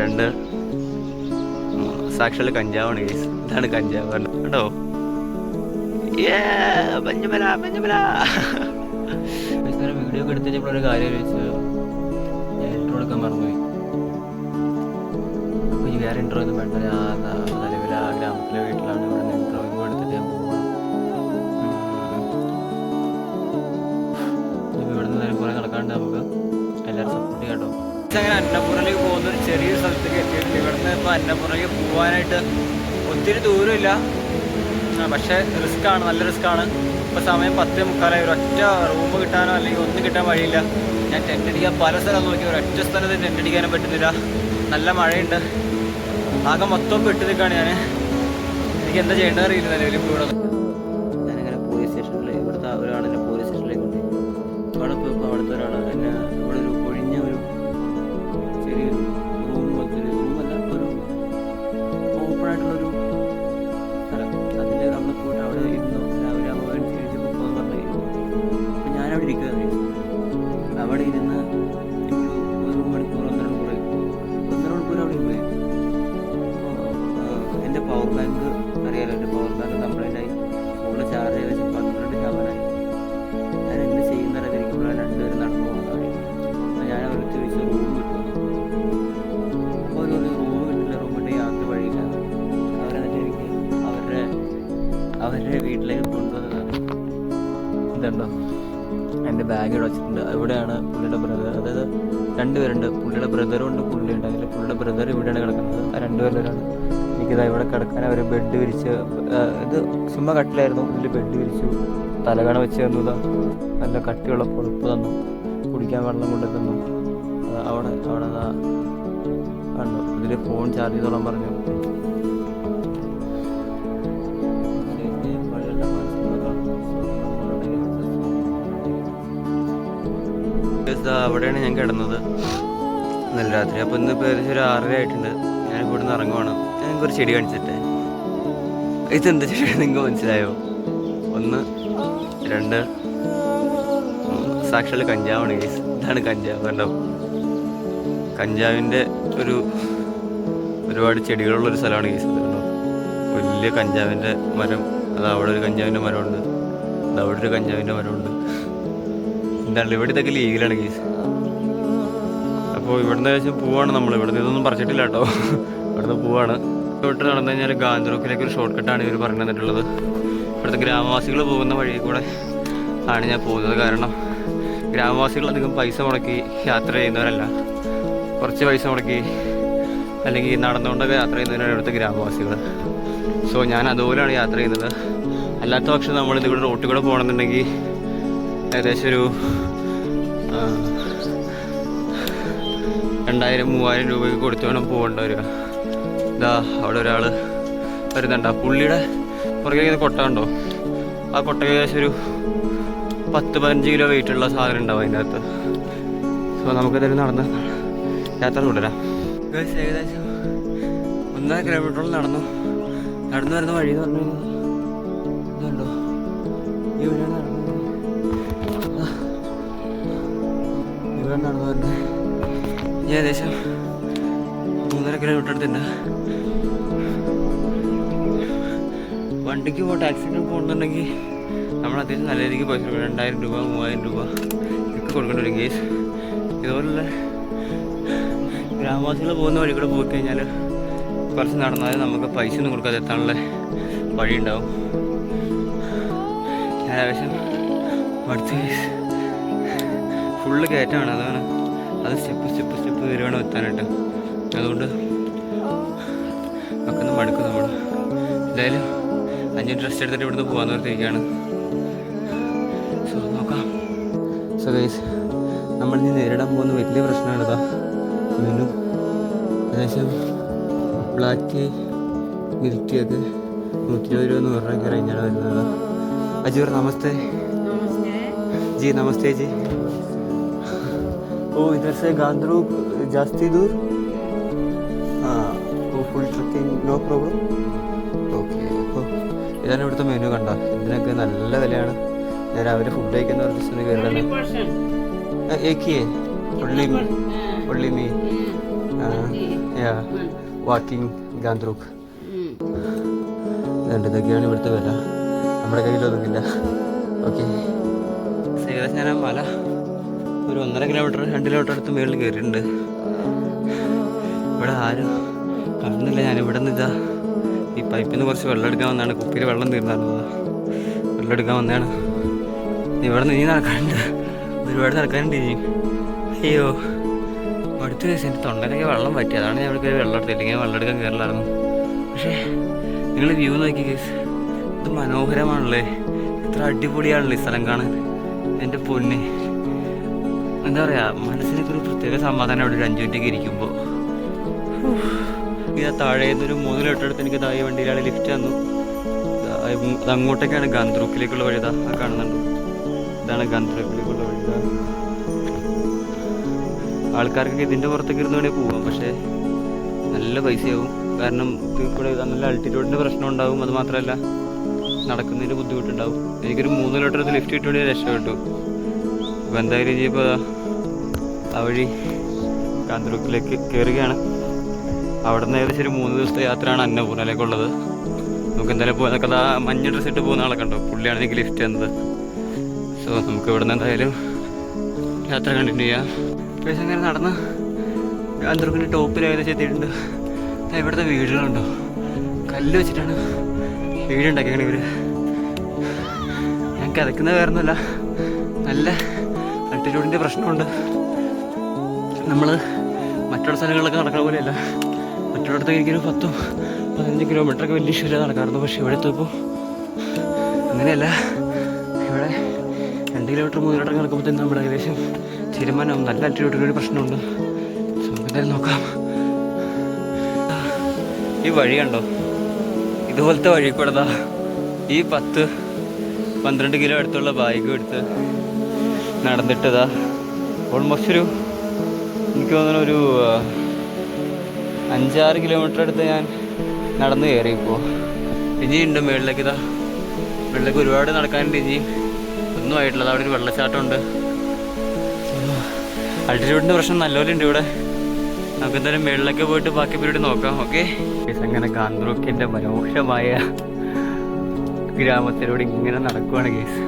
രണ്ട് സാക്ഷാൽ കഞ്ചാവാണ് കേസ് ഇതാണ് കഞ്ചാവ്. പഞ്ചമല വീഡിയോ ഒക്കെ എടുത്തപ്പോൾ ഒരു കാര്യം വെച്ച് ഞാൻ ഇൻട്രോ എടുക്കാൻ മറന്നുപോയി. അപ്പോൾ വേറെ ഇൻട്രോ ഒന്നും വേണ്ട. ഞാൻ ആ ഗ്രാമത്തിലെ വീട്ടിലാണ് അങ്ങനെ അന്നപ്പുറയിലേക്ക് പോകുന്ന ഒരു ചെറിയൊരു സ്ഥലത്തേക്ക് എത്തിയിട്ടുണ്ട് ഇവിടുന്ന് ഇപ്പോൾ അന്നപ്പുറയിലേക്ക് പോകാനായിട്ട് ഒത്തിരി ദൂരമില്ല. പക്ഷെ റിസ്ക് ആണ് നല്ല റിസ്ക് ആണ്. ഇപ്പോൾ സമയം പത്ത് മുക്കാലായി. ഒരൊറ്റ റൂം കിട്ടാനോ അല്ലെങ്കിൽ ഒന്നും കിട്ടാൻ വഴിയില്ല. ഞാൻ ടെന്റ് അടിക്കാൻ പല സ്ഥലം നോക്കി. ഒരൊറ്റ സ്ഥലത്ത് ടെന്റ് അടിക്കാനും പറ്റുന്നില്ല. നല്ല മഴയുണ്ട്. ആകെ മൊത്തം പെട്ട് നിൽക്കുകയാണ് ഞാൻ എനിക്ക് എന്താ ചെയ്യേണ്ടത് അറിയില്ല നിലവിൽ ഇവിടെ ഇതുണ്ടോ? എന്റെ ബാഗ് ഇവിടെ വെച്ചിട്ടുണ്ട്. ഇവിടെയാണ് പുള്ളിയുടെ ബ്രദർ അതായത് രണ്ടുപേരുണ്ട് പുള്ളിയുടെ ബ്രദറും ഉണ്ട് പുള്ളിയുണ്ട് അതിൽ പുള്ളിയുടെ ബ്രദർ ഇവിടെയാണ് കിടക്കുന്നത്. ആ രണ്ടുപേരിലാണ് എനിക്കിതാ ഇവിടെ കിടക്കാൻ അവർ ബെഡ് വിരിച്ച് ഇത് ചുമ്മാ കട്ടിലായിരുന്നു. ഇതിൽ ബെഡ് വിരിച്ചു. തലകണ വെച്ച് തന്നു നല്ല കട്ടിയുള്ള പുറപ്പ് തന്നു. കുടിക്കാൻ വെള്ളം കൊണ്ടു തന്നു അവിടെ അവിടെ ഇതിൽ ഫോൺ ചാർജ് ചെയ്തോളാൻ പറഞ്ഞു. അവിടെയാണ് ഞാൻ കിടന്നത്. നല്ല രാത്രി. അപ്പോൾ ഇന്ന് ഏകദേശം ഒരു ആറര ആയിട്ടുണ്ട്. ഞാൻ ഇവിടെ നിന്ന് ഇറങ്ങുവാണ്. ഞാൻ ഒരു ചെടി കാണിച്ചിട്ടെ. ഇതെന്താ ചെടി നിങ്ങൾക്ക് മനസ്സിലായോ? ഒന്ന് രണ്ട് സാക്ഷാൽ കഞ്ചാവാണ് കേസ് ഇതാണ് കഞ്ചാവ് കണ്ടോ? കഞ്ചാവിന്റെ ഒരു ഒരുപാട് ചെടികളുള്ളൊരു സ്ഥലമാണ് കേസ് കണ്ടോ? വലിയ കഞ്ചാവിന്റെ മരം. അത് അവിടെ ഒരു കഞ്ചാവിന്റെ മരമുണ്ട്. അത് അവിടെ ഒരു കഞ്ചാവിന്റെ മരമുണ്ട്. എന്താണ് ഇവിടെ ഇതൊക്കെ ലീഗലാണ് കേസ്. അപ്പോൾ ഇവിടുന്ന് വെച്ചാൽ പോവാണ് നമ്മൾ ഇവിടുന്ന് ഇതൊന്നും പറിച്ചിട്ടില്ല കേട്ടോ. ഇവിടുന്ന് പോവാണ്. ഇവിട്ട് നടന്നു കഴിഞ്ഞാൽ ഗാന്ധിറോക്കിലേക്ക് ഒരു ഷോർട്ട് കട്ടാണ് ഇവർ പറഞ്ഞു തന്നിട്ടുള്ളത്. ഇവിടുത്തെ ഗ്രാമവാസികൾ പോകുന്ന വഴി കൂടെ ആണ് ഞാൻ പോകുന്നത്. കാരണം ഗ്രാമവാസികൾ അധികം പൈസ മുടക്കി യാത്ര ചെയ്യുന്നവരല്ല. കുറച്ച് പൈസ മുടക്കി അല്ലെങ്കിൽ നടന്നുകൊണ്ടൊക്കെ യാത്ര ചെയ്യുന്നവരാണ് ഇവിടുത്തെ ഗ്രാമവാസികൾ സോ ഞാൻ അതുപോലെയാണ് യാത്ര ചെയ്യുന്നത്. അല്ലാത്ത പക്ഷം നമ്മൾ ഇതിവിടെ റോട്ടിൽ കൂടെ പോകണമെന്നുണ്ടെങ്കിൽ ഏകദേശം ഒരു രണ്ടായിരം മൂവായിരം രൂപയ്ക്ക് കൊടുത്തു വേണം പോകേണ്ട വരിക. ഇതാ അവിടെ ഒരാൾ വരുന്നുണ്ട്. ആ പുള്ളിയുടെ പുറകെ ഇങ്ങനെ കൊട്ട ഉണ്ടോ ആ കൊട്ട ഏകദേശം ഒരു പത്ത് പതിനഞ്ച് കിലോ വെയിറ്റ് ഉള്ള സാധനം ഉണ്ടാവും അതിന്റെ അകത്ത് സോ നമുക്കിതൊരു നടന്ന് യാത്ര തുടരാം. ഏകദേശം ഒന്നര കിലോമീറ്ററോളം നടന്നു. നടന്നു വരുന്ന വഴി എന്ന് പറഞ്ഞു കഴിഞ്ഞാൽ ഇതുണ്ടോ? ഈ വഴിയാണ് ഞാൻ ഏകദേശം മൂന്നര കിലോമീറ്റർ അടുത്തുണ്ട്. വണ്ടിക്ക് പോ ടാക്സിക്ക് പോകുന്നുണ്ടെങ്കിൽ നമ്മൾ അത്യാവശ്യം നല്ല രീതിക്ക് പൈസ രണ്ടായിരം രൂപ മൂവായിരം രൂപ ഒക്കെ കൊടുക്കേണ്ട വരും കേസ് ഇതുപോലുള്ള ഗ്രാമവാസികൾ പോകുന്ന വഴി കൂടെ പോയി കഴിഞ്ഞാൽ കുറച്ച് നടന്നാൽ നമുക്ക് പൈസ ഒന്നും കൊടുക്കാതെ എത്താനുള്ള വഴി ഉണ്ടാവും. ഞാൻ ആവശ്യം അടുത്ത് ഫുള്ള് കയറ്റമാണ് അതാണ്. അത് സ്റ്റെപ്പ് സ്റ്റെപ്പ് സ്റ്റെപ്പ് കയറി വേണം എത്താനായിട്ട് അതുകൊണ്ട് ഒക്കെ ഒന്ന് മടുക്കും നമ്മൾ എന്തായാലും അഞ്ച് ഡ്രസ് എടുത്തിട്ട് ഇവിടുന്ന് പോകാൻ നിർത്തിയിരിക്കുകയാണ് സോ നോക്കാം സോ ഗൈസ് നമ്മൾ ഇനി നേരിടാൻ പോകുന്ന വലിയ പ്രശ്നമാണ് ഇതാ മെനു ഏകദേശം ബ്ലാക്ക് ടീ മിൽക്ക് കേക്ക് നൂറ്റി ഇരുപത് രൂപ നൂറ് രൂപയ്ക്ക് റേഞ്ചാണ് വരുന്നത് അജൂർ നമസ്തേ जी नमस्ते जी ओ इधर से गांधरू ಜಾಸ್ತಿ ದೂರ? ಹಾಂ ഫുൾ നോ പ്രോബ്ലം ഓക്കെ ഇതാണ് ഇവിടുത്തെ മെനു കണ്ട. ഇതിനൊക്കെ നല്ല വിലയാണ്. ഞാൻ രാവിലെ ഫുഡ് കഴിക്കുന്ന ഒരു ദിവസത്തിന് കയറിയാണ് ഏക്കിയേ? ഉള്ളി ഉള്ളി മീൻ. വാക്കിംഗ് ഗാന്ത്രൂക്ക്. രണ്ട് ഇതൊക്കെയാണ് ഇവിടുത്തെ വില. നമ്മുടെ കയ്യിൽ ഒതുങ്ങില്ല. ഓക്കെ ഏകദേശം ഞാൻ മല ഒരു ഒന്നര കിലോമീറ്റർ രണ്ട് കിലോമീറ്റർ അടുത്ത് മേളിൽ കയറിയിട്ടുണ്ട്. ഇവിടെ ആരും? കാണുന്നില്ല ഞാൻ ഇവിടെ നിന്ന് ഇതാ. ഈ പൈപ്പിൽ നിന്ന് കുറച്ച് വെള്ളം എടുക്കാൻ വന്നാണ് കുപ്പിയിൽ വെള്ളം തീർന്നാണ്. വെള്ളം എടുക്കാൻ വന്നതാണ്. ഇവിടെ നിന്ന് ഇനി നടക്കാനുണ്ട്. ഒരുപാട് നടക്കാനുണ്ട് ഇനി. അയ്യോ. അടുത്ത ദിവസം എന്റെ തൊണ്ടയിലേക്ക് വെള്ളം പറ്റി അതാണ് ഞാൻ ഇവിടെ വെള്ളം എടുത്തില്ല ഇങ്ങനെ വെള്ളം എടുക്കാൻ കയറില്ലായിരുന്നു. പക്ഷേ നിങ്ങൾ വ്യൂ നോക്കി കേസ് ഇത് മനോഹരമാണല്ലേ. ഇത്ര അടിപൊളിയാണല്ലേ ഈ സ്ഥലം കാണാൻ. എന്റെ പൊന്നെ. എന്താ പറയുക മനസ്സിനൊക്കെ ഒരു പ്രത്യേക സമാധാനം അവിടെ ഒരു അഞ്ചു മിനിറ്റൊക്കെ ഇരിക്കുമ്പോൾ ഇത് താഴെ ഒരു മൂന്ന് ലിറ്റർ എടുത്ത് എനിക്ക് താഴെ വണ്ടിയിലാണ് ലിഫ്റ്റ് തന്നു. അങ്ങോട്ടേക്കാണ് ഗാന്ധർക്കിലേക്കുള്ള വഴി. ഇതാ കാണുന്നുണ്ട്. ഇതാണ് ഗാന്ധർക്കിലേക്കുള്ള വഴി. ആൾക്കാർക്കൊക്കെ ആൾക്കാർക്ക് ഇതിന്റെ പുറത്തേക്ക് ഇരുന്ന് വേണേൽ പോവാം. പക്ഷേ നല്ല പൈസയാവും. കാരണം ഇവിടെ നല്ല അൾട്ടിറ്റ്യൂഡിന്റെ പ്രശ്നം ഉണ്ടാവും. അത് മാത്രമല്ല നടക്കുന്നതിന് ബുദ്ധിമുട്ടുണ്ടാവും. എനിക്കൊരു മൂന്ന് എടുത്ത് ലിഫ്റ്റ് കിട്ടുവാണെങ്കിൽ രക്ഷപ്പെട്ടു അപ്പോൾ എന്തായാലും ഇനിയിപ്പോൾ ആ വഴി കാന്തൂക്കിലേക്ക് കയറുകയാണ്. അവിടെ നിന്ന് ഏകദേശം ഒരു മൂന്ന് ദിവസത്തെ യാത്രയാണ് അന്നപൂർണയിലേക്കുള്ളത്. നമുക്ക് എന്തായാലും പോകുന്ന കഥ മഞ്ഞ ഡ്രസ് ഇട്ട് പോകുന്ന ആളെ കണ്ടോ? പുള്ളിയാണെങ്കിൽ ലിഫ്റ്റ് തന്നത്. സോ നമുക്ക് ഇവിടെ നിന്ന് എന്തായാലും യാത്ര കണ്ടിന്യൂ ചെയ്യാം. ഏകദേശം ഇങ്ങനെ നടന്ന് അന്തർക്കിന്റെ ടോപ്പിൽ ഏകദേശം എത്തിയിട്ടുണ്ട്. ഇവിടുത്തെ വീടുകളുണ്ടോ കല്ല് വെച്ചിട്ടാണ് വീടുണ്ടാക്കിയാണ് ഇവർ ഞാൻ കിതക്കുന്ന വേറൊന്നുമല്ല നല്ല അട്ടിലൂടിന്റെ പ്രശ്നമുണ്ട്. നമ്മൾ മറ്റുള്ള സ്ഥലങ്ങളിലൊക്കെ നടക്കുന്ന പോലെയല്ല. മറ്റുള്ളിടത്തൊക്കെ എനിക്കൊരു പത്തും പതിനഞ്ച് കിലോമീറ്ററൊക്കെ വലിയ ഇഷ്യൂ നടക്കാറുണ്ട്. പക്ഷെ ഇവിടെ എത്തുമ്പോൾ അങ്ങനെയല്ല. ഇവിടെ രണ്ട് കിലോമീറ്റർ മൂന്ന് കിലോമീറ്റർ നടക്കുമ്പോഴത്തേക്കും നമ്മുടെ ഏകദേശം തീരുമാനമാവും നല്ല ഒരു പ്രശ്നമുണ്ട്. നമുക്ക് എന്തായാലും നോക്കാം. ഈ വഴി കണ്ടോ? ഇതുപോലത്തെ വഴി കൂടെ ഈ പത്ത് പന്ത്രണ്ട് കിലോ അടുത്തുള്ള ബാഗ് എടുത്ത് നടന്നിട്ടതാ ഓൾമോസ്റ്റ് ഒരു എനിക്ക് തോന്നുന്നു ഒരു അഞ്ചാറ് കിലോമീറ്റർ അടുത്ത് ഞാൻ നടന്ന് കയറി ഇപ്പോൾ ഇനിയുണ്ട് മുകളിലേക്ക് ഇതാ. മുകളിലേക്ക് ഒരുപാട് നടക്കാനുണ്ട് ഇനി ഒന്നും ആയിട്ടില്ല. അവിടെ ഒരു വെള്ളച്ചാട്ടമുണ്ട്. അൾട്ടിറ്റ്യൂഡിന്റെ പ്രശ്നം നല്ലപോലെ ഉണ്ട് ഇവിടെ. നമുക്ക് എന്തായാലും മുകളിലേക്ക് പോയിട്ട് ബാക്കി പരിപാടി നോക്കാം. ഓക്കെ? അങ്ങനെ കാന്തൂർക്കിന്റെ മനോഹരമായ ഗ്രാമത്തിലൂടെ ഇങ്ങനെ നടക്കുവാണ് കേസ്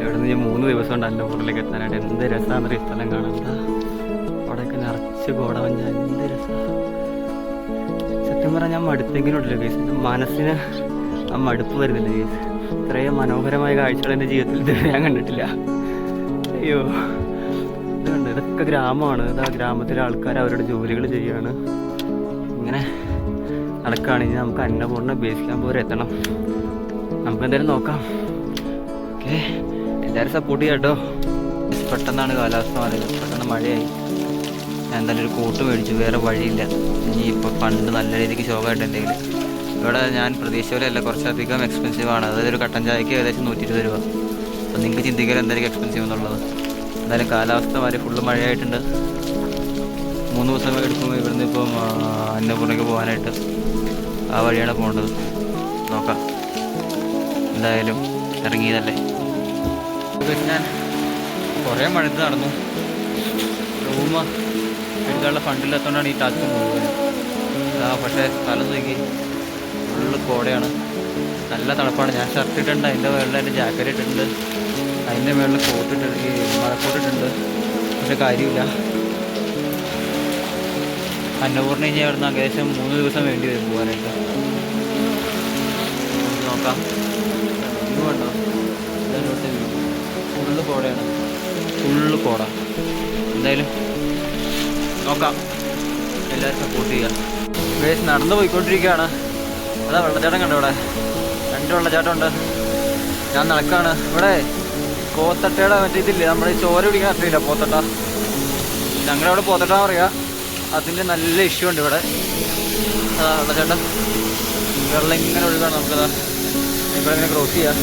ഇവിടെ നിന്ന് ഞാൻ മൂന്ന് ദിവസം ഉണ്ട് എന്റെ ഊരിലേക്ക് എത്താനായിട്ട്. എന്ത് രസമാണെന്നൊരു സ്ഥലം കാണാൻ ദാ. അവിടെയൊക്കെ നിറച്ച് കോടവഞ്ഞ എന്ത് രസമാണ് സത്യം പറഞ്ഞാൽ ഞാൻ മടുത്തെങ്കിലും ഉണ്ടല്ലോ കേസ് എന്റെ മനസ്സിന് ആ മടുപ്പ് വരുന്നില്ല കേസ് ഇത്രയും മനോഹരമായ കാഴ്ചകൾ എന്റെ ജീവിതത്തിൽ ഇതുവരെ ഞാൻ കണ്ടിട്ടില്ല. അയ്യോ. ഇതുണ്ട് ഇതൊക്കെ ഗ്രാമമാണ്. ഇത് ആ ഗ്രാമത്തിലെ ആൾക്കാർ അവരുടെ ജോലികൾ ചെയ്യുകയാണ് ഇങ്ങനെ നടക്കുകയാണെങ്കിൽ നമുക്ക് അന്നപൂർണ ബേസ് ക്യാമ്പ് വരെ എത്തണം. നമുക്ക് എന്തായാലും നോക്കാം. ഓക്കെ എല്ലാവരും സപ്പോർട്ട് ചെയ്യാം കേട്ടോ പെട്ടെന്നാണ് കാലാവസ്ഥ മാറിയത്. പെട്ടെന്ന് മഴയായി. ഞാൻ എന്തായാലും ഒരു കോട്ട് മേടിച്ചു വേറെ വഴിയില്ല. ഇനി ഇപ്പോൾ പണ്ട് നല്ല രീതിക്ക് ശോഭമായിട്ടുണ്ടെങ്കിൽ ഇവിടെ ഞാൻ പ്രതീക്ഷിച്ച പോലെയല്ല കുറച്ചധികം ആണ്. അതായത് ഒരു കട്ടൻ ചായക്ക് ഏകദേശം നൂറ്റി ഇരുപത് രൂപ. അപ്പോൾ നിങ്ങൾക്ക് ചിന്തിക്കാൻ എന്തായിരിക്കും എക്സ്പെൻസീവ് എന്നുള്ളത്? എന്തായാലും കാലാവസ്ഥ വരെ ഫുള്ള് മഴയായിട്ടുണ്ട്. മൂന്ന് ദിവസം എടുക്കുമ്പോൾ ഇവിടുന്ന് ഇപ്പം അന്നപൂർണയ്ക്ക് പോകാനായിട്ട് ആ വഴിയാണ് പോകേണ്ടത്. നോക്കാം. എന്തായാലും ഇറങ്ങിയതല്ലേ? ഞാൻ കുറേ മഴത്ത് നടന്നു. റൂം എടുക്കാനുള്ള ഫണ്ടില്ലാത്തതുകൊണ്ടാണ് ഈ ടാസ്ക് മുഴുവൻ ആ പക്ഷേ സ്ഥലം നോക്കി ഫുള്ള് കോടയാണ്. നല്ല തണുപ്പാണ്. ഞാൻ ഷർട്ട് ഇട്ടിട്ടുണ്ട്. അതിന്റെ മുകളിൽ എന്റെ ജാക്കറ്റ് ഇട്ടിട്ടുണ്ട്. അതിന്റെ മുകളിൽ കോട്ട് ഇട്ടിട്ട് ഈ മഴക്കോട്ട് ഇട്ടിട്ടുണ്ട്. പക്ഷെ കാര്യമില്ല. അന്നപൂർണ ഇനി അവിടുന്ന് ഏകദേശം മൂന്ന് ദിവസം വേണ്ടി വരും പോകാനായിട്ട്. നോക്കാം. ഫുള്ള് കോടയാണ്. ഫുള്ള് കോട. എന്തായാലും നോക്കാം. എല്ലാവരും സപ്പോർട്ട് ചെയ്യുക വേസ് നടന്നു പോയിക്കൊണ്ടിരിക്കുകയാണ്. അതാ വെള്ളച്ചാട്ടം കണ്ടു ഇവിടെ? രണ്ട് വെള്ളച്ചാട്ടം ഉണ്ട് ഞാൻ നടക്കാണ്. ഇവിടെ പോത്തട്ടയുടെ മറ്റേ ഇതില്ലേ? നമ്മുടെ ചോര പിടിക്കാൻ അറിയില്ല പോത്തട്ട? ഞങ്ങളുടെ അവിടെ പോത്തട്ട പറയുക അതിന്റെ നല്ല ഇഷ്യൂ ഉണ്ട് ഇവിടെ. അതാ വെള്ളച്ചാട്ടം. വെള്ളം ഇങ്ങനെ ഒഴുകാണ് നമുക്കതാ ഇവിടെ ഇങ്ങനെ ക്രോസ് ചെയ്യാം.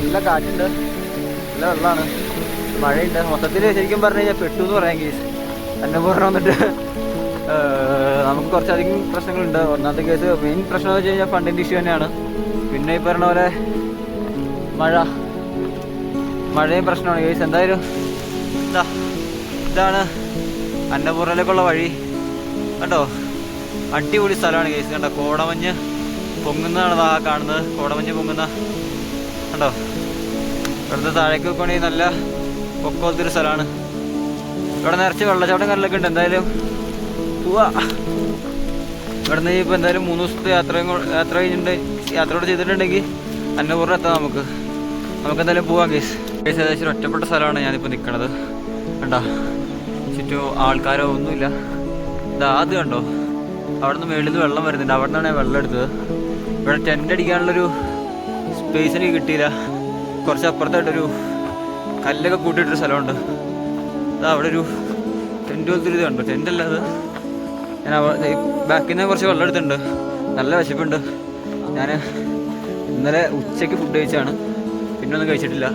നല്ല കാറ്റുണ്ട്. നല്ല വെള്ളമാണ് മഴയുണ്ട്. മൊത്തത്തിൽ ശരിക്കും പറഞ്ഞു കഴിഞ്ഞാൽ പെട്ടു എന്ന് പറയാം കേസ് അന്നപൂർണ വന്നിട്ട് നമുക്ക് കുറച്ചധികം പ്രശ്നങ്ങളുണ്ട്. ഒന്നാമത്തെ കേസ് മെയിൻ പ്രശ്നം എന്ന് വെച്ച് കഴിഞ്ഞാൽ ഫണ്ടിന്റെ ഇഷ്യൂ തന്നെയാണ്. പിന്നെ ഈ പറഞ്ഞ പോലെ മഴ. മഴയും പ്രശ്നമാണ്. കേസ് എന്തായാലും ഇതാ ഇതാണ് അന്നപൂർണയിലേക്കുള്ള വഴി. കണ്ടോ? അടിപൊളി സ്ഥലമാണ് കേസ്. കണ്ടോ? കോടമഞ്ഞ് പൊങ്ങുന്നതാണ് ആ കാണുന്നത്. കോടമഞ്ഞ് പൊങ്ങുന്ന കണ്ടോ? ഇവിടുത്തെ താഴേക്ക് നോക്കുകയാണെങ്കിൽ നല്ല പൊക്കോത്തൊരു സ്ഥലമാണ്. ഇവിടെ നിറച്ച് വെള്ളച്ചാട്ടം കല്ലൊക്കെ ഉണ്ട്. എന്തായാലും പോവാ. ഇവിടുന്ന് ഇപ്പോൾ എന്തായാലും മൂന്ന് ദിവസത്തെ യാത്ര യാത്ര കഴിഞ്ഞിട്ടുണ്ട്. യാത്ര കൂടെ ചെയ്തിട്ടുണ്ടെങ്കിൽ അന്നപൂർണ എത്താം നമുക്ക്. നമുക്ക് എന്തായാലും പോവാം കേസ് കേസ് ഏകദേശം ഒറ്റപ്പെട്ട സ്ഥലമാണ് ഞാനിപ്പോൾ നിൽക്കണത് കണ്ടോ? ചുറ്റും ആൾക്കാരോ ഒന്നുമില്ല. ഇതാ അത് കണ്ടോ? അവിടെ നിന്ന് മേളിൽ നിന്ന് വെള്ളം വരുന്നുണ്ട്. അവിടെ നിന്നാണ് ഞാൻ വെള്ളം എടുത്തത്. ഇവിടെ ടെന്റ് അടിക്കാനുള്ളൊരു സ്പേസ് എനിക്ക് കിട്ടിയില്ല. കുറച്ച് അപ്പുറത്തായിട്ടൊരു കല്ലൊക്കെ കൂട്ടിയിട്ടൊരു സ്ഥലമുണ്ട്. അവിടെ ഒരു ടെന്റ് പോലത്തെ ഒരു ഇത് കണ്ടോ. ടെന്റ് അല്ല അത്. ഞാൻ ബാക്കിൽ നിന്ന് കുറച്ച് വെള്ളം എടുത്തിട്ടുണ്ട്. നല്ല വിശപ്പുണ്ട്. ഞാൻ ഇന്നലെ ഉച്ചയ്ക്ക് ഫുഡ് കഴിച്ചാണ് പിന്നെ ഒന്നും കഴിച്ചിട്ടില്ല.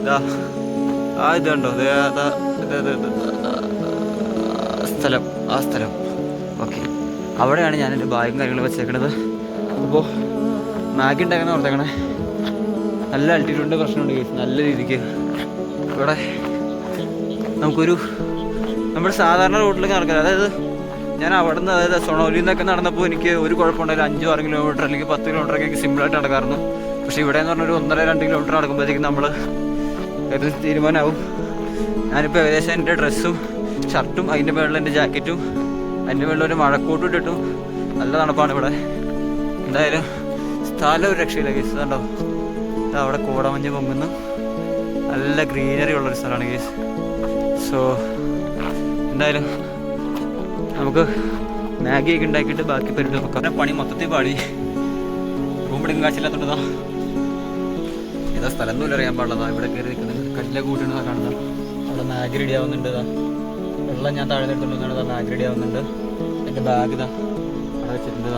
ഇതാ ആ ഇത് കണ്ടോ? സ്ഥലം. ആ സ്ഥലം. ഓക്കെ. അവിടെയാണ് ഞാൻ എന്റെ ബാഗും കാര്യങ്ങളും വെച്ചേക്കണത്. അപ്പോൾ മാഗി ഉണ്ടാക്കുന്ന ഓർത്തേക്കണേ. നല്ല അൾട്ടിറ്റ്യൂഡിന്റെ പ്രശ്നമുണ്ട് കേസ് നല്ല രീതിക്ക്. ഇവിടെ നമുക്കൊരു നമ്മുടെ സാധാരണ റോഡിലൊക്കെ നടക്കില്ല അതായത് ഞാൻ അവിടെ നിന്ന് അതായത് സൊണോലിൽ നിന്നൊക്കെ നടന്നപ്പോൾ എനിക്ക് ഒരു കുഴപ്പമുണ്ടായില്ല. അഞ്ചോ ആറ് കിലോമീറ്റർ അല്ലെങ്കിൽ പത്ത് കിലോമീറ്റർ ഒക്കെ സിമ്പിൾ ആയിട്ട് നടക്കാറുണ്ട് പക്ഷെ ഇവിടെ എന്ന് പറഞ്ഞാൽ ഒരു ഒന്നര രണ്ട് കിലോമീറ്റർ നടക്കുമ്പോഴത്തേക്കും നമ്മൾ ഒരു തീരുമാനമാവും. ഞാനിപ്പോൾ ഏകദേശം എന്റെ ഡ്രസ്സും ഷർട്ടും അതിന്റെ മുകളിൽ എന്റെ ജാക്കറ്റും അതിന്റെ മുകളിൽ ഒരു മഴക്കോട്ടും ഇട്ടിട്ടും. നല്ല തണുപ്പാണ് ഇവിടെ. എന്തായാലും സ്ഥലം ഒരു രക്ഷയില്ല കേസ്. കണ്ടോ? അവിടെ കോടമഞ്ഞ് പൊങ്ങുന്നു. നല്ല ഗ്രീനറി ഉള്ളൊരു സ്ഥലമാണ് കേസ്. സോ എന്തായാലും നമുക്ക് മാഗി ഒക്കെ ഉണ്ടാക്കിയിട്ട് ബാക്കി പരിപാടി നോക്കാം. പണി മൊത്തത്തിൽ പാടി. റൂം എടുക്കാൻ കാശില്ലാത്തതാ ഏതാ സ്ഥലം ഒന്നും അറിയാൻ പാടില്ലതാ. ഇവിടെ കയറി നിൽക്കുന്നത് കല്ല കൂട്ടുന്നതാ കാണുന്നത് അവിടെ മാഗി റെഡി ആവുന്നുണ്ട് വെള്ളം ഞാൻ താഴെ എടുത്തോണ്ടാണ് മാഗി റെഡി ആവുന്നുണ്ട്. എന്റെ ബാഗ് ഇതാ. അവിടെ വെച്ചിട്ടുണ്ട്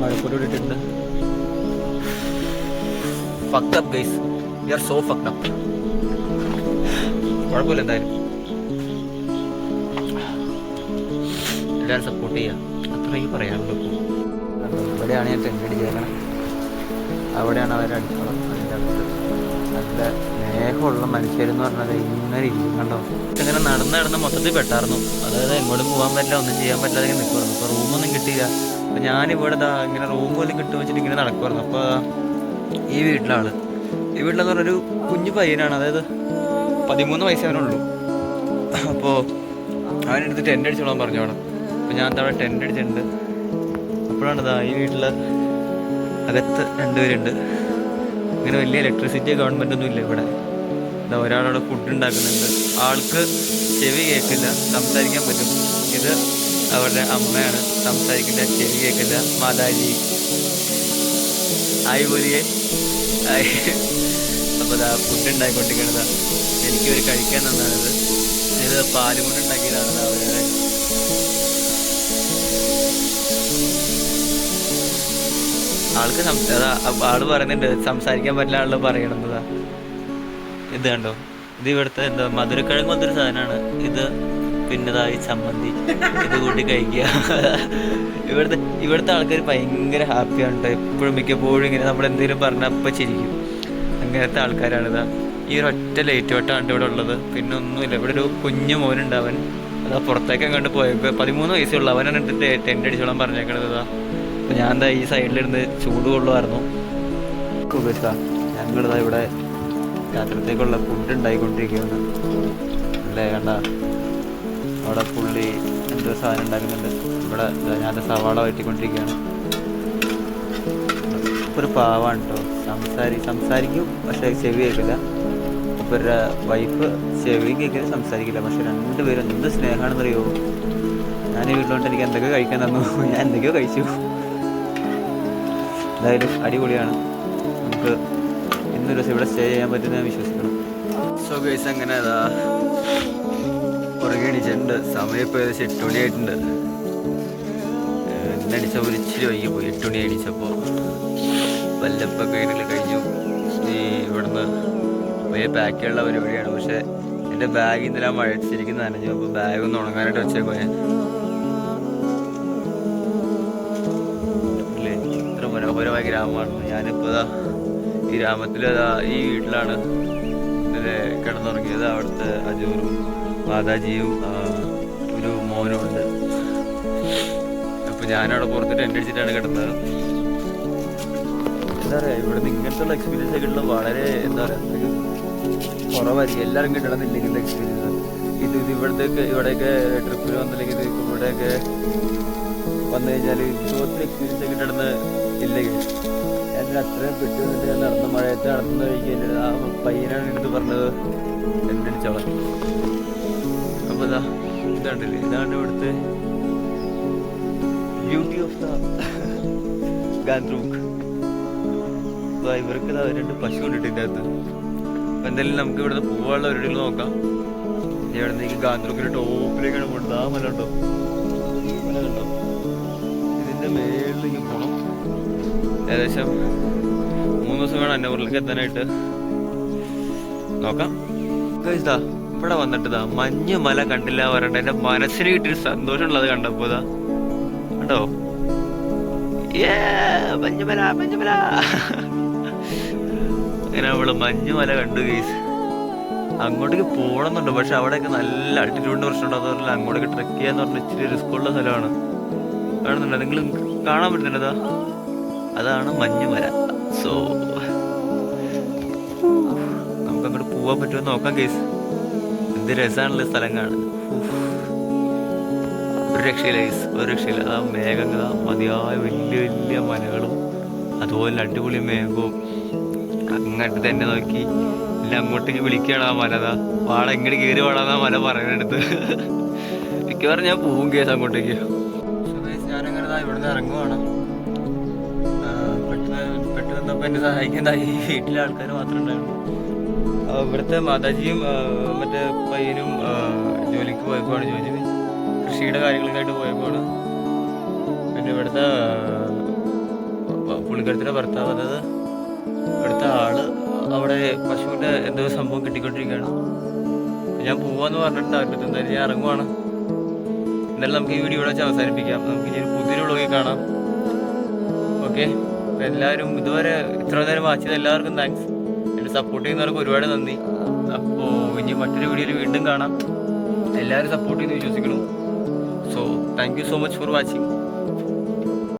മഴക്കൂട്ട് ഇട്ടിട്ടുണ്ട്. Fucked up guys we are so fucked up കുഴപ്പമില്ല എന്തായാലും. എല്ലാവരും സപ്പോർട്ട് ചെയ്യുക അത്രയും പറയാനുള്ളൂ. ഇവിടെയാണ് ഞാൻ ടെന്റ് അടിച്ചേക്കണം. അവിടെയാണ് അതിന്റെ അടുത്ത് നല്ല സ്നേഹമുള്ള മനുഷ്യരെന്ന് പറഞ്ഞാൽ ഇങ്ങനെ ഇരിക്കണ്ടോ കണ്ടോ? ഇങ്ങനെ നടന്ന് നടന്ന് മൊത്തത്തിൽ പെട്ടായിരുന്നു അതായത് എങ്ങോട്ടും പോകാൻ പറ്റില്ല ഒന്നും ചെയ്യാൻ പറ്റാതെ ഇങ്ങനെ നിൽക്കുമായിരുന്നു അപ്പോൾ റൂമൊന്നും കിട്ടിയില്ല. അപ്പോൾ ഞാനിവിടെ ഇവിടെ ഇങ്ങനെ റൂം പോലും കിട്ടും വെച്ചിട്ട് ഇങ്ങനെ നടക്കുമായിരുന്നു അപ്പോൾ ഈ വീട്ടിലാണ് ഈ വീട്ടിലെന്ന് പറഞ്ഞൊരു കുഞ്ഞു പയ്യനാണ്. അതായത് പതിമൂന്ന് വയസ്സേ അവനുള്ളൂ അപ്പോൾ അവനെടുത്ത് ടെന്റ് അടിച്ചോളാൻ പറഞ്ഞു അപ്പോൾ ഞാൻ തവണ ടെന്റ് അടിച്ചിട്ടുണ്ട്. അപ്പോഴാണ് ഇതാ ഈ വീട്ടിൽ അകത്ത് രണ്ടുപേരുണ്ട്. ഇങ്ങനെ വലിയ ഇലക്ട്രിസിറ്റി ഗവൺമെന്റ് ഒന്നും ഇല്ല ഇവിടെ. ഇതാ ഒരാളവിടെ ഫുഡ് ഉണ്ടാക്കുന്നുണ്ട്. ആൾക്ക് ചെവി കേൾക്കില്ല സംസാരിക്കാൻ പറ്റും. ഇത് അവരുടെ അമ്മയാണ്. സംസാരിക്കില്ല ചെവി കേൾക്കില്ല. മാതാജി. ആയി പോലിയെ ആയി. അപ്പോൾ ഇതാ ഫുഡ് ഉണ്ടായിക്കൊണ്ടിരിക്കണതാ എനിക്കൊരു കഴിക്കാൻ തന്നാണിത്. ഇത് പാൽ കൊണ്ട് ഉണ്ടാക്കിയതാണ് അവരുടെ ആൾക്ക് ആൾ പറയുന്നുണ്ട് സംസാരിക്കാൻ പറ്റില്ല ആൾ പറയണതാ. ഇത് കണ്ടോ? ഇത് ഇവിടുത്തെ എന്താ മധുരക്കിഴങ്ങ് മധുര സാധനമാണ് ഇത് പിന്നതായി ചമ്മന്തി. ഇത് കൂട്ടി കഴിക്കുക. ഇവിടുത്തെ ഇവിടുത്തെ ആൾക്കാർ ഭയങ്കര ഹാപ്പിയാണ് കേട്ടോ എപ്പോഴും മിക്കപ്പോഴും ഇങ്ങനെ നമ്മൾ എന്തെങ്കിലും പറഞ്ഞാൽ അപ്പം ചിരിക്കും. അങ്ങനത്തെ ആൾക്കാരാണ് ഇതാ. ഈ ഒരു ഒറ്റ ലൈറ്റ് വട്ടാണ് ഇവിടെ ഉള്ളത്. പിന്നെ ഒന്നുമില്ല. ഇവിടെ ഒരു കുഞ്ഞു മോനുണ്ട് അവൻ. അതാ പുറത്തേക്ക് അങ്ങോട്ട് പോയപ്പോൾ പതിമൂന്ന് വയസ്സുള്ള അവനാണ് ടെന്റ് അടിച്ചോളാൻ പറഞ്ഞേക്കണത് ഇതാ. അപ്പോൾ ഞാൻ എന്താ ഈ സൈഡിലിരുന്ന് ചൂട് കൊള്ളുമായിരുന്നു ഞങ്ങളിതാ ഇവിടെ രാത്രിത്തേക്കുള്ള ഫുഡ് ഉണ്ടായിക്കൊണ്ടിരിക്കുകയാണ്. അല്ലേ കണ്ട? അവിടെ പുള്ളി എന്തോ സാധനം ഉണ്ടാക്കുന്നുണ്ട്. ഇവിടെ ഞാൻ സവാള വഴറ്റിക്കൊണ്ടിരിക്കുകയാണ്. ഒരു പാവാണ് കേട്ടോ സംസാരി സംസാരിക്കും. പക്ഷെ ചെവി കേൾക്കില്ല. ഇവരുടെ വൈഫ് ചെവിയും കേൾക്കില്ല സംസാരിക്കില്ല. പക്ഷെ രണ്ടുപേരും എന്ത് സ്നേഹമാണെന്നറിയോ? ഞാൻ ഈ വീട്ടിലോട്ട് എനിക്ക് എന്തൊക്കെ കഴിക്കാൻ തന്നു? ഞാൻ എന്തൊക്കെയോ കഴിച്ചു. എന്തായാലും അടിപൊളിയാണ്. നമുക്ക് ഇന്നൊരു ദിവസം ഇവിടെ സ്റ്റേ ചെയ്യാൻ പറ്റുന്ന വിശ്വസിക്കണം സോ ഗൈസ് അങ്ങനെ അതാ പുറകെ എണീച്ചിട്ടുണ്ട്. സമയം ഇപ്പോൾ ഏകദേശം എട്ട് മണിയായിട്ടുണ്ട് ഇന്നടിച്ചപ്പോൾ ഒരു ഇച്ചിരി വൈകി പോയി. എട്ട് മണി അടിച്ചപ്പോൾ വല്ലപ്പൊക്കെ ഇങ്ങനെ കഴിഞ്ഞു. ഈ ഇവിടുന്ന് വലിയ പാക്കുള്ള പരിപാടിയാണ്. പക്ഷേ എന്റെ ബാഗ് ഇന്നലെ മഴ ശരിക്കും നനഞ്ഞു. അപ്പോൾ ബാഗ് ഒന്ന് ഉണങ്ങാനായിട്ട് വെച്ചേക്കോ ഞാൻ മനോഹരമായ ഗ്രാമമാണ്. ഞാനിപ്പോൾ ഈ ഗ്രാമത്തിൽ അതാ ഈ വീട്ടിലാണ് ഇന്നലെ കിടന്നുറങ്ങിയത്. അവിടുത്തെ അജൂറും മാതാജിയും ഒരു മോനും ഉണ്ട്. ഞാനവിടെ പുറത്ത് ടെന്റ് അടിച്ചിട്ടാണ് കിടന്നത്. എന്താ പറയാ ഇവിടുന്ന് ഇങ്ങനത്തെ ഉള്ള എക്സ്പീരിയൻസ് ഉള്ള വളരെ എന്താ പറയുക കുറവായിരിക്കും. എല്ലാവരും കിട്ടണമെന്നില്ല ഇങ്ങനത്തെ എക്സ്പീരിയൻസ് ഇത് ഇത് ഇവിടത്തേക്ക് ഇവിടെയൊക്കെ ട്രിപ്പിൽ വന്നില്ലെങ്കിൽ ഇവിടെയൊക്കെ വന്നു കഴിഞ്ഞാൽ ഇതുപോലത്തെ എക്സ്പീരിയൻസ് കിട്ടണമെന്ന് ഇല്ലെങ്കിൽ ഞാൻ അത്രയും പെട്ടു നിന്നിട്ട് ഞാൻ നടന്ന മഴയത്ത് നടന്നു കഴിഞ്ഞാൽ ആ പയ്യനാണ് എടുത്ത് പറഞ്ഞത്? എന്റെ അടിച്ചോളാം അപ്പോൾ ഇതാ ഇതാണ്ടല്ലേ ഇതാണ് ഇവിടുത്തെ ബ്യൂട്ടി ഓഫ് ദ ഗാന്ത്രൂക്ക് അപ്പോൾ ഇവർക്ക് രണ്ട് പശു കൊണ്ടിട്ട് ഇതിന്റെ അകത്ത്. അപ്പോൾ എന്തായാലും നമുക്ക് ഇവിടുന്ന് പോകാനുള്ള ഒരു നോക്കാം. ഇവിടെ നിന്ന് ടോപ്പിലേക്കാണ് പോകുന്നത് ആ മല ഉണ്ടോ ഇതിന്റെ കണ്ടോ? മേളിലേക്ക് പോകണം ഏകദേശം മൂന്ന് ദിവസം വേണം അന്നപൂരിലേക്ക് എത്താനായിട്ട്. നോക്കാം. ഇതാ ഇവിടെ വന്നിട്ട് ഇതാ മഞ്ഞ് മല കണ്ടില്ല പറയണ്ട. എന്റെ മനസ്സിന് കിട്ടിയൊരു സന്തോഷമുള്ളത് കണ്ടപ്പോ ഇതാ കണ്ടോ? മഞ്ഞുമല മഞ്ഞുമല അങ്ങനെ അവൾ മഞ്ഞുമല കണ്ടു ഗൈസ് അങ്ങോട്ടേക്ക് പോകണമെന്നുണ്ട് പക്ഷെ അവിടെയൊക്കെ നല്ല അടിച്ചുകൊണ്ട് പ്രശ്നം ഉണ്ടാകുന്നില്ല അങ്ങോട്ടേക്ക് ട്രെക്ക് ചെയ്യാന്ന് പറഞ്ഞാൽ ഇച്ചിരി റിസ്ക് ഉള്ള സ്ഥലമാണ്. കാണുന്നുണ്ടോ? നിങ്ങൾ കാണാൻ പറ്റുന്നുണ്ടതാ അതാണ് മഞ്ഞുമല സോ നമുക്ക് അങ്ങോട്ട് പോവാൻ പറ്റുമോ നോക്കാം കേസ് എന്ത് രസമാണല്ലോ സ്ഥലം കാണുന്നത് ഒരു രക്ഷയില്ല കേസ് ഒരു രക്ഷയില്ല. ആ മേഘങ്ങൾ മതിയായ വലിയ വലിയ മലകളും അതുപോലെ അടിപൊളി മേഘവും. അങ്ങോട്ട് തന്നെ നോക്കി. എല്ലാം അങ്ങോട്ടേക്ക് വിളിക്കുകയാണ് ആ മലതാ വാള എങ്ങനെ കയറി വാടാന്നാ മല പറയണെടുത്ത്. മിക്കവാറും ഞാൻ പോവും കേസ് അങ്ങോട്ടേക്ക്. ഞാനങ്ങനെ ഇവിടുന്ന് ഇറങ്ങുവാണ്. എന്നെ സഹായിക്കാൻ ഈ വീട്ടിലെ ആൾക്കാർ മാത്രമേ ഉണ്ടായിരുന്നു ഇവിടുത്തെ മാതാജിയും മറ്റേ പയ്യനും ജോലിക്ക് പോയപ്പോഴാണ് ജോലി കൃഷിയുടെ കാര്യങ്ങൾക്കായിട്ട് പോയപ്പോഴാണ്. പിന്നെ ഇവിടുത്തെ പുള്ളിക്കരത്തിന്റെ ഭർത്താവ് അതായത് ഇവിടുത്തെ ആൾ അവിടെ പശുവിന്റെ എന്തോ സംഭവം കിട്ടിക്കൊണ്ടിരിക്കുകയാണ്. ഞാൻ പോവാന്ന് പറഞ്ഞിട്ട് അവരുടെ എന്തായാലും ഞാൻ ഇറങ്ങുവാണ്. എന്നാലും നമുക്ക് ഈ വീഡിയോ ഇവിടെ വെച്ച് അവസാനിപ്പിക്കാം. നമുക്ക് ഇനി ഒരു പുതിയൊരു വ്ളോഗിൽ കാണാം. ഓക്കെ? എല്ലാവരും ഇതുവരെ ഇത്ര നേരം വാച്ച് ചെയ്ത എല്ലാവർക്കും താങ്ക്സ് എന്നെ സപ്പോർട്ട് ചെയ്യുന്നവർക്ക് ഒരുപാട് നന്ദി. അപ്പോൾ ഇനി മറ്റൊരു വീഡിയോയിൽ വീണ്ടും കാണാം. എല്ലാവരും സപ്പോർട്ട് ചെയ്യുന്നു വിശ്വസിക്കണം so thank you so much for watching